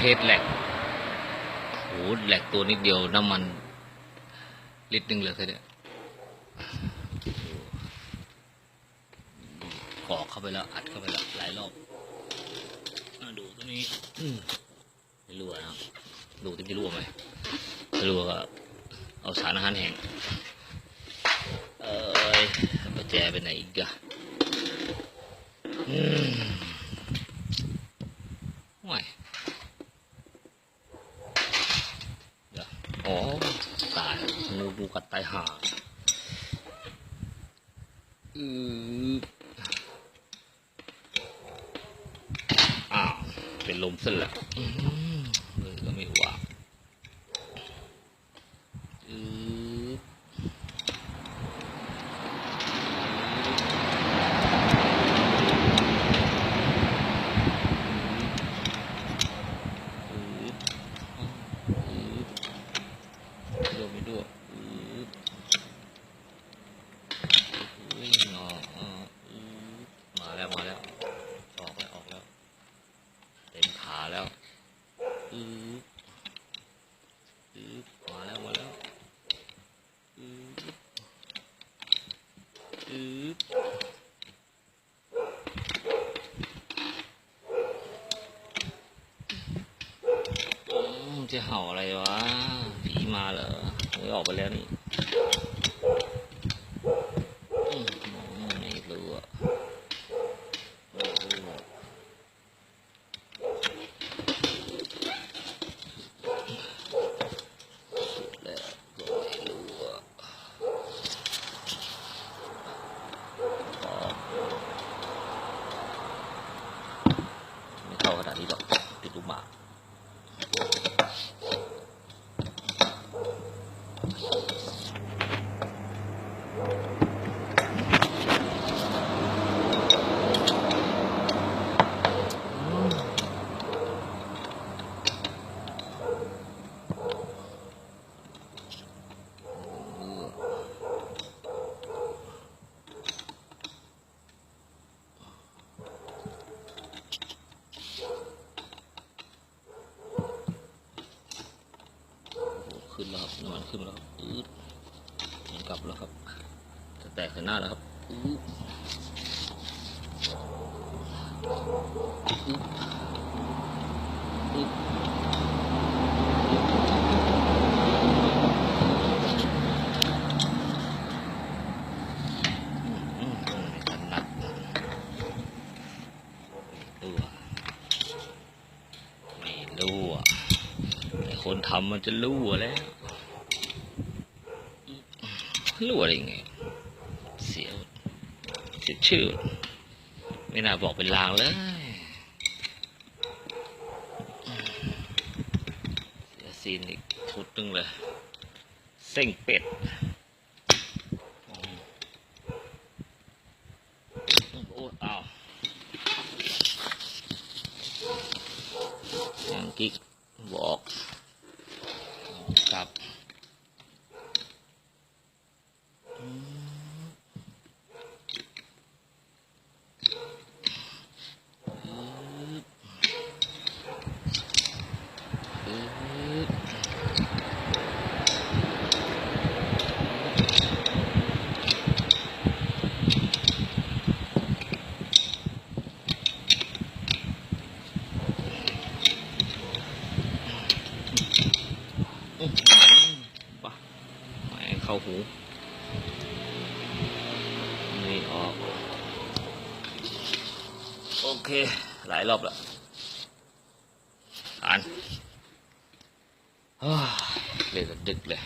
เทสแหลกโหแหลกตัวนิดเดียวน้ำมัน ลิตรหนึ่งเลยแค่นี้ยกรอเข้าไปแล้ว อัดเข้าไปแล้ว หลายรอบมาดูตัวนี้อืมไม่รั่วนะดูที่รั่วไหมรั่วก็เอาสารอาหารแห้งเอ้ยประแจไปไหนอีกอะอืมห่วยเดี๋ยว อ๋อตายงูบูกัดตายห่าอืออ้าวเป็นลมซะแล้วอื้อหือเลยก็ไม่ว่าอืออืออือ ด้วยไม่ด้วยอือออกอ่าอือมาแล้วมาแล้ว ออกแล้วออกแล้ว เต็มขาแล้วอืออือมาแล้วมาแล้วอืออือจะเห่าอะไรวะ ผีมาเหรอเฮ้ยออกไปแล้วนี่อืมไม่รู้อะไม่รู้อะแล้วก็ไม่รู้อะไม่เข้าขนาดนี้หรอกติดลูกหมาก ขึ้นแล้วครับน้ำมันขึ้นแล้วครับอืดมันกลับแล้วครับ จะแตกใส่หน้าแล้วครับอืดอืดอืดอืมไม่ถนัดไม่รู้อะไม่รู้อะ คนทำมันจะรั่วแล้วรู้อะไรไงเสียเสียชื่อ ไม่น่าบอกเป็นลางเลยเสียซีนอีกชุดนึงเลย เส้งเป็ดอืมโอ้อ้าวยังกิ๊กบอกกลับอืมอืดอืดอื้อหือปะไม่ เข้าหูนี่ออกโอเค หลายรอบละอ่านเฮ้ยเลยก็ดึกเลย